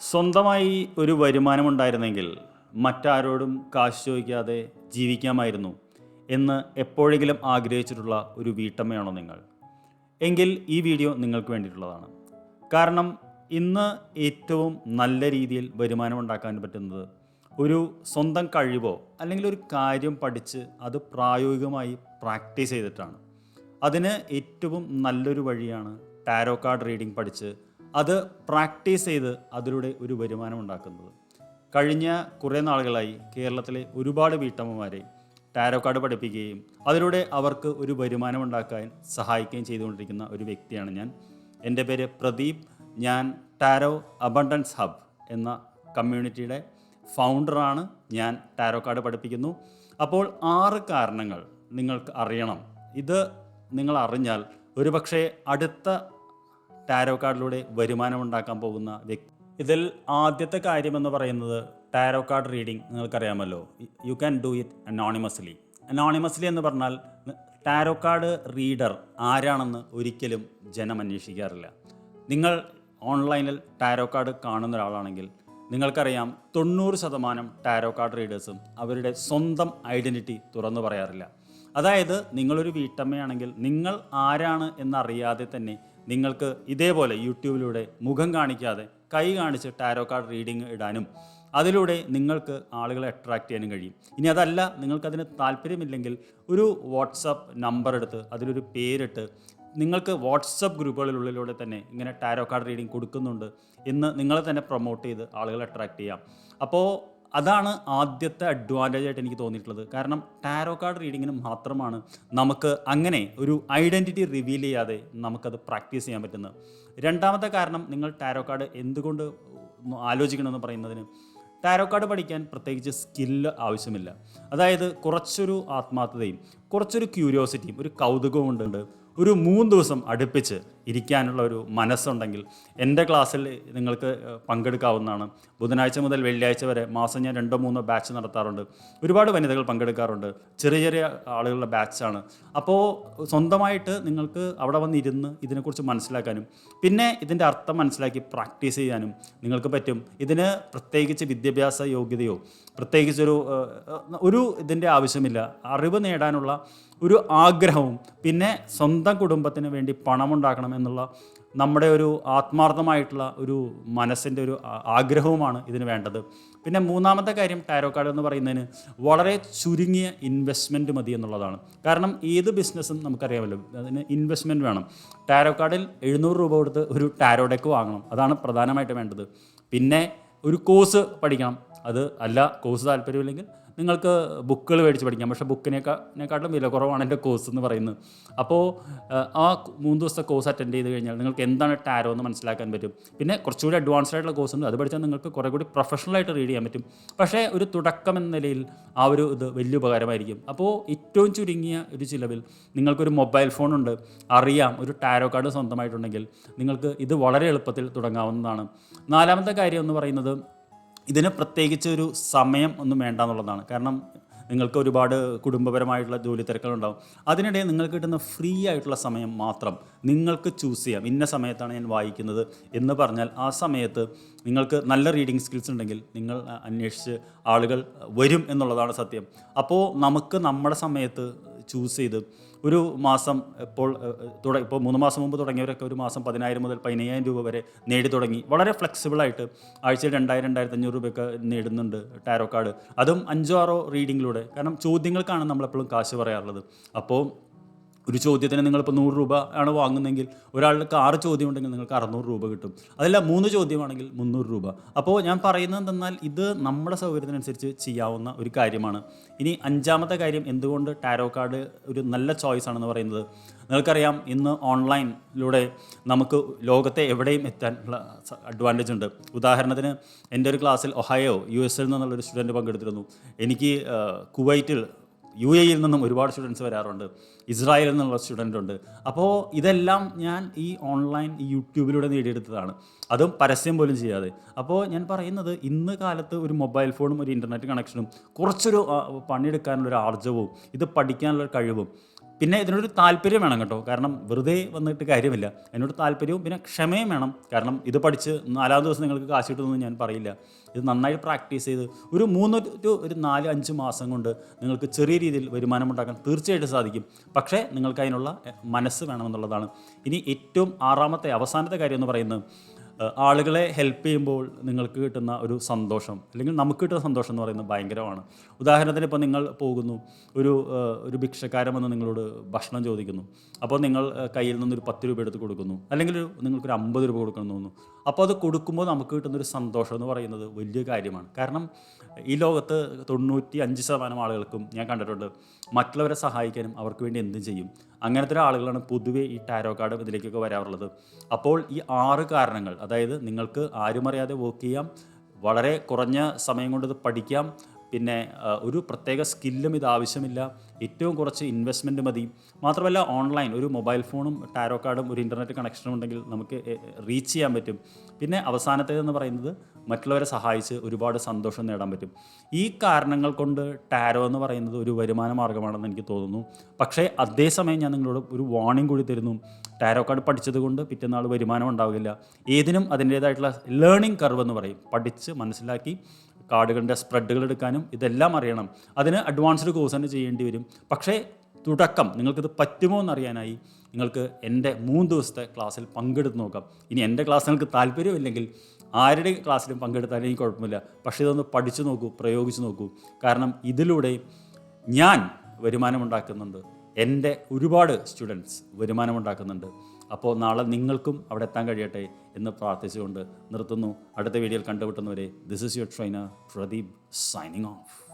സ്വന്തമായി ഒരു വരുമാനമുണ്ടായിരുന്നെങ്കിൽ മറ്റാരോടും കാശ് ചോദിക്കാതെ ജീവിക്കാമായിരുന്നു എന്ന് എപ്പോഴെങ്കിലും ആഗ്രഹിച്ചിട്ടുള്ള ഒരു വീട്ടമ്മയാണോ നിങ്ങൾ? എങ്കിൽ ഈ വീഡിയോ നിങ്ങൾക്ക് വേണ്ടിയിട്ടുള്ളതാണ്. കാരണം ഇന്ന് ഏറ്റവും നല്ല രീതിയിൽ വരുമാനം ഉണ്ടാക്കാൻ പറ്റുന്നത് ഒരു സ്വന്തം കഴിവോ അല്ലെങ്കിൽ ഒരു കാര്യം പഠിച്ച് അത് പ്രായോഗികമായി പ്രാക്ടീസ് ചെയ്തിട്ടാണ്. അതിന് ഏറ്റവും നല്ലൊരു വഴിയാണ് ടാരോ കാർഡ് റീഡിംഗ് പഠിച്ച് അത് പ്രാക്ടീസ് ചെയ്ത് അതിലൂടെ ഒരു വരുമാനം ഉണ്ടാക്കുന്നത്. കഴിഞ്ഞ കുറേ നാളുകളായി കേരളത്തിലെ ഒരുപാട് വീട്ടമ്മമാരെ ടാരോ കാർഡ് പഠിപ്പിക്കുകയും അതിലൂടെ അവർക്ക് ഒരു വരുമാനം ഉണ്ടാക്കാൻ സഹായിക്കുകയും ചെയ്തുകൊണ്ടിരിക്കുന്ന ഒരു വ്യക്തിയാണ് ഞാൻ. എന്റെ പേര് പ്രദീപ്. ഞാൻ ടാരോ അബണ്ടൻസ് ഹബ് എന്ന കമ്മ്യൂണിറ്റിയുടെ ഫൗണ്ടറാണ് ഞാൻ ടാരോ കാർഡ് പഠിപ്പിക്കുന്നു. അപ്പോൾ ആറ് കാരണങ്ങൾ നിങ്ങൾക്ക് അറിയണം. ഇത് നിങ്ങൾ അറിഞ്ഞാൽ ഒരുപക്ഷെ അടുത്ത ടാരോ കാർഡിലൂടെ വരുമാനം ഉണ്ടാക്കാൻ പോകുന്ന വ്യക്തി. ഇതിൽ ആദ്യത്തെ കാര്യമെന്ന് പറയുന്നത് ടാരോ കാർഡ് റീഡിംഗ് നിങ്ങൾക്കറിയാമല്ലോ. You can do it anonymously anonymously എന്ന് പറഞ്ഞാൽ ടാരോ കാർഡ് റീഡർ ആരാണെന്ന് ഒരിക്കലും ജനം അന്വേഷിക്കാറില്ല. നിങ്ങൾ ഓൺലൈനിൽ ടാരോ കാർഡ് കാണുന്ന ഒരാളാണെങ്കിൽ നിങ്ങൾക്കറിയാം തൊണ്ണൂറ് ശതമാനം ടാരോ കാർഡ് റീഡേഴ്സും അവരുടെ സ്വന്തം ഐഡന്റിറ്റി തുറന്നു പറയാറില്ല. അതായത് നിങ്ങളൊരു വീട്ടമ്മയാണെങ്കിൽ നിങ്ങൾ ആരാണ് എന്നറിയാതെ തന്നെ നിങ്ങൾക്ക് ഇതേപോലെ യൂട്യൂബിലൂടെ മുഖം കാണിക്കാതെ കൈ കാണിച്ച് ടാരോ കാർഡ് റീഡിങ് ഇടാനും അതിലൂടെ നിങ്ങൾക്ക് ആളുകളെ അട്രാക്റ്റ് ചെയ്യാനും കഴിയും. ഇനി അതല്ല നിങ്ങൾക്കതിന് താല്പര്യമില്ലെങ്കിൽ ഒരു വാട്സപ്പ് നമ്പർ എടുത്ത് അതിലൊരു പേരിട്ട് നിങ്ങൾക്ക് വാട്സപ്പ് ഗ്രൂപ്പുകളിലുള്ളിലൂടെ തന്നെ ഇങ്ങനെ ടാരോ കാർഡ് റീഡിംഗ് കൊടുക്കുന്നുണ്ട് എന്ന് നിങ്ങളെ തന്നെ പ്രൊമോട്ട് ചെയ്ത് ആളുകളെ അട്രാക്റ്റ് ചെയ്യാം. അപ്പോൾ അതാണ് ആദ്യത്തെ അഡ്വാന്റേജ് ആയിട്ട് എനിക്ക് തോന്നിയിട്ടുള്ളത്. കാരണം ടാരോ കാർഡ് റീഡിങ്ങിന് മാത്രമാണ് നമുക്ക് അങ്ങനെ ഒരു ഐഡന്റിറ്റി റിവീൽ ചെയ്യാതെ നമുക്കത് പ്രാക്ടീസ് ചെയ്യാൻ പറ്റുന്നത്. രണ്ടാമത്തെ കാരണം നിങ്ങൾ ടാരോ കാർഡ് എന്തുകൊണ്ട് ആലോചിക്കണമെന്ന് പറയുന്നതിന് ടാരോ കാർഡ് പഠിക്കാൻ പ്രത്യേകിച്ച് സ്കില്ല് ആവശ്യമില്ല. അതായത് കുറച്ചൊരു ആത്മാർത്ഥതയും കുറച്ചൊരു ക്യൂരിയോസിറ്റിയും ഒരു കൗതുകവും ഉണ്ട്. ഒരു മൂന്ന് ദിവസം അടുപ്പിച്ച് ഇരിക്കാനുള്ള ഒരു മനസ്സുണ്ടെങ്കിൽ എന്റെ ക്ലാസ്സിൽ നിങ്ങൾക്ക് പങ്കെടുക്കാവുന്നതാണ്. ബുധനാഴ്ച മുതൽ വെള്ളിയാഴ്ച വരെ മാസം ഞാൻ രണ്ടോ മൂന്നോ ബാച്ച് നടത്താറുണ്ട്. ഒരുപാട് വനിതകൾ പങ്കെടുക്കാറുണ്ട്. ചെറിയ ചെറിയ ആളുകളുടെ ബാച്ചാണ്. അപ്പോൾ സ്വന്തമായിട്ട് നിങ്ങൾക്ക് അവിടെ വന്നിരുന്ന് ഇതിനെക്കുറിച്ച് മനസ്സിലാക്കാനും പിന്നെ ഇതിന്റെ അർത്ഥം മനസ്സിലാക്കി പ്രാക്ടീസ് ചെയ്യാനും നിങ്ങൾക്ക് പറ്റും. ഇതിന് പ്രത്യേകിച്ച് വിദ്യാഭ്യാസ യോഗ്യതയോ പ്രത്യേകിച്ചൊരു ഒരു ഇതിന്റെ ആവശ്യമില്ല. അറിവ് നേടാനുള്ള ഒരു ആഗ്രഹവും പിന്നെ സ്വന്തം കുടുംബത്തിന് വേണ്ടി പണമുണ്ടാക്കണം എന്നുള്ള നമ്മുടെ ഒരു ആത്മാർത്ഥമായിട്ടുള്ള ഒരു മനസ്സിന്റെ ഒരു ആഗ്രഹവുമാണ് ഇതിന് വേണ്ടത്. പിന്നെ മൂന്നാമത്തെ കാര്യം ടാരോ കാർഡ് എന്ന് പറയുന്നതിന് വളരെ ചുരുങ്ങിയ ഇൻവെസ്റ്റ്മെന്റ് മതി എന്നുള്ളതാണ്. കാരണം ഏത് ബിസിനസ്സും നമുക്കറിയാമല്ലോ അതിന് ഇൻവെസ്റ്റ്മെന്റ് വേണം. ടാരോ കാർഡിൽ എഴുന്നൂറ് രൂപ കൊടുത്ത് ഒരു ടാരോ ഡെക്ക് വാങ്ങണം. അതാണ് പ്രധാനമായിട്ട് വേണ്ടത്. പിന്നെ ഒരു കോഴ്സ് പഠിക്കണം. അത് അല്ല കോഴ്സ് താല്പര്യമില്ലെങ്കിൽ നിങ്ങൾക്ക് ബുക്കുകൾ മേടിച്ച് പഠിക്കാം. പക്ഷേ ബുക്കിനേക്കാട്ടിലും വില കുറവാണ് എന്റെ കോഴ്സ് എന്ന് പറയുന്നത്. അപ്പോൾ ആ മൂന്ന് ദിവസത്തെ കോഴ്സ് അറ്റൻഡ് ചെയ്ത് കഴിഞ്ഞാൽ നിങ്ങൾക്ക് എന്താണ് ടാരോ എന്ന് മനസ്സിലാക്കാൻ പറ്റും. പിന്നെ കുറച്ചുകൂടി അഡ്വാൻസ്ഡ് ആയിട്ടുള്ള കോഴ്സ് ഉണ്ട്. അത് പഠിച്ചാൽ നിങ്ങൾക്ക് കുറേ കൂടി പ്രൊഫഷണലായിട്ട് റീഡ് ചെയ്യാൻ പറ്റും. പക്ഷേ ഒരു തുടക്കം എന്ന നിലയിൽ ആ ഒരു ഇത് വലിയ ഉപകാരമായിരിക്കും. അപ്പോൾ ഏറ്റവും ചുരുങ്ങിയ ഒരു ചിലവിൽ നിങ്ങൾക്കൊരു മൊബൈൽ ഫോണുണ്ട് അറിയാം ഒരു ടാരോ കാർഡ് സ്വന്തമായിട്ടുണ്ടെങ്കിൽ നിങ്ങൾക്ക് ഇത് വളരെ എളുപ്പത്തിൽ തുടങ്ങാവുന്നതാണ്. നാലാമത്തെ കാര്യം എന്ന് പറയുന്നത് ഇതിന് പ്രത്യേകിച്ച് ഒരു സമയം ഒന്നും വേണ്ട എന്നുള്ളതാണ്. കാരണം നിങ്ങൾക്ക് ഒരുപാട് കുടുംബപരമായിട്ടുള്ള ജോലി തിരക്കുകളുണ്ടാവും. അതിനിടെ നിങ്ങൾക്ക് കിട്ടുന്ന ഫ്രീ ആയിട്ടുള്ള സമയം മാത്രം നിങ്ങൾക്ക് ചൂസ് ചെയ്യാം. ഇന്ന സമയത്താണ് ഞാൻ വായിക്കുന്നത് എന്ന് പറഞ്ഞാൽ ആ സമയത്ത് നിങ്ങൾക്ക് നല്ല റീഡിങ് സ്കിൽസ് ഉണ്ടെങ്കിൽ നിങ്ങൾ അന്വേഷിച്ച് ആളുകൾ വരും എന്നുള്ളതാണ് സത്യം. അപ്പോൾ നമുക്ക് നമ്മുടെ സമയത്ത് ചൂസ് ചെയ്ത്. ഒരു മാസം ഇപ്പോൾ തുടങ്ങി തുട ഇപ്പോൾ മൂന്ന് മാസം മുമ്പ് തുടങ്ങിയവരൊക്കെ ഒരു മാസം പതിനായിരം മുതൽ പതിനയ്യായിരം രൂപ വരെ നേടി തുടങ്ങി. വളരെ ഫ്ലെക്സിബിളായിട്ട് ആഴ്ചയിൽ രണ്ടായിരം രണ്ടായിരത്തി അഞ്ഞൂറ് രൂപയൊക്കെ നേടുന്നുണ്ട് ടാരോ കാർഡ് അതും അഞ്ചോ ആറോ റീഡിങ്ങിലൂടെ കാരണം ചോദ്യങ്ങൾക്കാണ് നമ്മളെപ്പോഴും കാശ് പറയാറുള്ളത്. അപ്പോൾ ഒരു ചോദ്യത്തിന് നിങ്ങളിപ്പോൾ നൂറ് രൂപ ആണ് വാങ്ങുന്നതെങ്കിൽ ഒരാൾക്ക് ആറ് ചോദ്യം ഉണ്ടെങ്കിൽ നിങ്ങൾക്ക് അറുന്നൂറ് രൂപ കിട്ടും. അതല്ല മൂന്ന് ചോദ്യമാണെങ്കിൽ മുന്നൂറ് രൂപ. അപ്പോൾ ഞാൻ പറയുന്നത് എന്തെന്നാൽ ഇത് നമ്മുടെ സൗകര്യത്തിനനുസരിച്ച് ചെയ്യാവുന്ന ഒരു കാര്യമാണ്. ഇനി അഞ്ചാമത്തെ കാര്യം എന്തുകൊണ്ട് ടാരോ കാർഡ് ഒരു നല്ല ചോയ്സ് ആണെന്ന് പറയുന്നത്? നിങ്ങൾക്കറിയാം ഇന്ന് ഓൺലൈനിലൂടെ നമുക്ക് ലോകത്തെ എവിടെയും എത്താനുള്ള അഡ്വാന്റേജ് ഉണ്ട്. ഉദാഹരണത്തിന് എന്റെ ഒരു ക്ലാസ്സിൽ ഒഹായോ യു എസിൽ നിന്നുള്ളൊരു സ്റ്റുഡന്റ് പങ്കെടുത്തിരുന്നു. എനിക്ക് കുവൈറ്റിൽ യു എയിൽ നിന്നും ഒരുപാട് സ്റ്റുഡൻസ് വരാറുണ്ട്. ഇസ്രായേലിൽ നിന്നുള്ള സ്റ്റുഡന്റ് ഉണ്ട്. അപ്പോൾ ഇതെല്ലാം ഞാൻ ഈ ഓൺലൈൻ ഈ യൂട്യൂബിലൂടെ നേടിയെടുത്തതാണ്. അതും പരസ്യം പോലും ചെയ്യാതെ. അപ്പോൾ ഞാൻ പറയുന്നത് ഇന്ന് കാലത്ത് ഒരു മൊബൈൽ ഫോണും ഒരു ഇന്റർനെറ്റ് കണക്ഷനും കുറച്ചൊരു പണിയെടുക്കാനുള്ള ഒരു ആർജവും ഇത് പഠിക്കാനുള്ള കഴിവും പിന്നെ ഇതിനൊരു താല്പര്യം വേണം കേട്ടോ. കാരണം വെറുതെ വന്നിട്ട് കാര്യമില്ല. എന്നോട് താല്പര്യവും പിന്നെ ക്ഷമയും വേണം. കാരണം ഇത് പഠിച്ച് നാലാം ദിവസം നിങ്ങൾക്ക് കാശ് കിട്ടുമെന്ന് ഞാൻ പറയില്ല. ഇത് നന്നായി പ്രാക്ടീസ് ചെയ്ത് ഒരു മൂന്ന് ടു ഒരു നാല് അഞ്ച് മാസം കൊണ്ട് നിങ്ങൾക്ക് ചെറിയ രീതിയിൽ വരുമാനം ഉണ്ടാക്കാൻ തീർച്ചയായിട്ടും സാധിക്കും. പക്ഷേ നിങ്ങൾക്ക് അതിനുള്ള മനസ്സ് വേണമെന്നുള്ളതാണ്. ഇനി ഏറ്റവും ആറാമത്തെ അവസാനത്തെ കാര്യം എന്ന് പറയുന്നത് ആളുകളെ ഹെൽപ്പ് ചെയ്യുമ്പോൾ നിങ്ങൾക്ക് കിട്ടുന്ന ഒരു സന്തോഷം അല്ലെങ്കിൽ നമുക്ക് കിട്ടുന്ന സന്തോഷം എന്ന് പറയുന്നത് ഭയങ്കരമാണ്. ഉദാഹരണത്തിന് ഇപ്പോൾ നിങ്ങൾ പോകുന്നു ഒരു ഒരു ഭിക്ഷക്കാരൻ വന്ന് നിങ്ങളോട് ഭക്ഷണം ചോദിക്കുന്നു. അപ്പോൾ നിങ്ങൾ കയ്യിൽ നിന്നൊരു പത്ത് രൂപ എടുത്ത് കൊടുക്കുന്നു അല്ലെങ്കിൽ ഒരു നിങ്ങൾക്കൊരു അമ്പത് രൂപ കൊടുക്കണം തോന്നുന്നു. അപ്പോൾ അത് കൊടുക്കുമ്പോൾ നമുക്ക് കിട്ടുന്ന ഒരു സന്തോഷം എന്ന് പറയുന്നത് വലിയ കാര്യമാണ്. കാരണം ഈ ലോകത്ത് തൊണ്ണൂറ്റി അഞ്ച് ശതമാനം ആളുകൾക്കും ഞാൻ കണ്ടിട്ടുണ്ട് മറ്റുള്ളവരെ സഹായിക്കാനും അവർക്ക് വേണ്ടി എന്തും ചെയ്യും. അങ്ങനത്തെ ആളുകളാണ് പൊതുവേ ഈ ടാരോ കാർഡ് ഇതിലേക്കൊക്കെ വരാറുള്ളത്. അപ്പോൾ ഈ ആറ് കാരണങ്ങൾ അതായത് നിങ്ങൾക്ക് ആരും അറിയാതെ വർക്ക് ചെയ്യാം വളരെ കുറഞ്ഞ സമയം കൊണ്ട് ഇത് പഠിക്കാം പിന്നെ ഒരു പ്രത്യേക സ്കില്ലും ഇത് ആവശ്യമില്ല ഏറ്റവും കുറച്ച് ഇൻവെസ്റ്റ്മെന്റ് മതി. മാത്രമല്ല ഓൺലൈൻ ഒരു മൊബൈൽ ഫോണും ടാരോ കാർഡും ഒരു ഇന്റർനെറ്റ് കണക്ഷനും ഉണ്ടെങ്കിൽ നമുക്ക് റീച്ച് ചെയ്യാൻ പറ്റും. പിന്നെ അവസാനത്തേതെന്ന് പറയുന്നത് മറ്റുള്ളവരെ സഹായിച്ച് ഒരുപാട് സന്തോഷം നേടാൻ പറ്റും. ഈ കാരണങ്ങൾ കൊണ്ട് ടാരോ എന്ന് പറയുന്നത് ഒരു വരുമാന മാർഗമാണെന്ന് എനിക്ക് തോന്നുന്നു. പക്ഷേ അതേസമയം ഞാൻ നിങ്ങളോട് ഒരു വാർണിംഗ് കൂടി തരുന്നു. ടാരോ കാർഡ് പഠിച്ചത് കൊണ്ട് പിറ്റന്നാൾ വരുമാനം ഉണ്ടാവില്ല. ഏതിനും അതിന്റേതായിട്ടുള്ള ലേണിംഗ് കർവ് എന്ന് പറയും. പഠിച്ച് മനസ്സിലാക്കി കാർഡുകളുടെ സ്പ്രെഡുകൾ എടുക്കാനും ഇതെല്ലാം അറിയണം. അതിന് അഡ്വാൻസ്ഡ് കോഴ്സ് തന്നെ ചെയ്യേണ്ടി വരും. പക്ഷേ തുടക്കം നിങ്ങൾക്കിത് പറ്റുമോ എന്നറിയാനായി നിങ്ങൾക്ക് എന്റെ മൂന്ന് ദിവസത്തെ ക്ലാസ്സിൽ പങ്കെടുത്ത് നോക്കാം. ഇനി എന്റെ ക്ലാസ് നിങ്ങൾക്ക് താല്പര്യമില്ലെങ്കിൽ ആരുടെ ക്ലാസ്സിലും പങ്കെടുത്താലും എനിക്ക് കുഴപ്പമില്ല പക്ഷേ ഇതൊന്ന് പഠിച്ചു നോക്കൂ പ്രയോഗിച്ചു നോക്കൂ. കാരണം ഇതിലൂടെ ഞാൻ വരുമാനമുണ്ടാക്കുന്നുണ്ട്. എന്റെ ഒരുപാട് സ്റ്റുഡൻസ് വരുമാനമുണ്ടാക്കുന്നുണ്ട്. അപ്പോൾ നാളെ നിങ്ങൾക്കും അവിടെ എത്താൻ കഴിയട്ടെ എന്ന് പ്രാർത്ഥിച്ചുകൊണ്ട് നിർത്തുന്നു. അടുത്ത വീഡിയോയിൽ കണ്ടുമുട്ടുന്നവരെ this is your trainer Pradeep signing off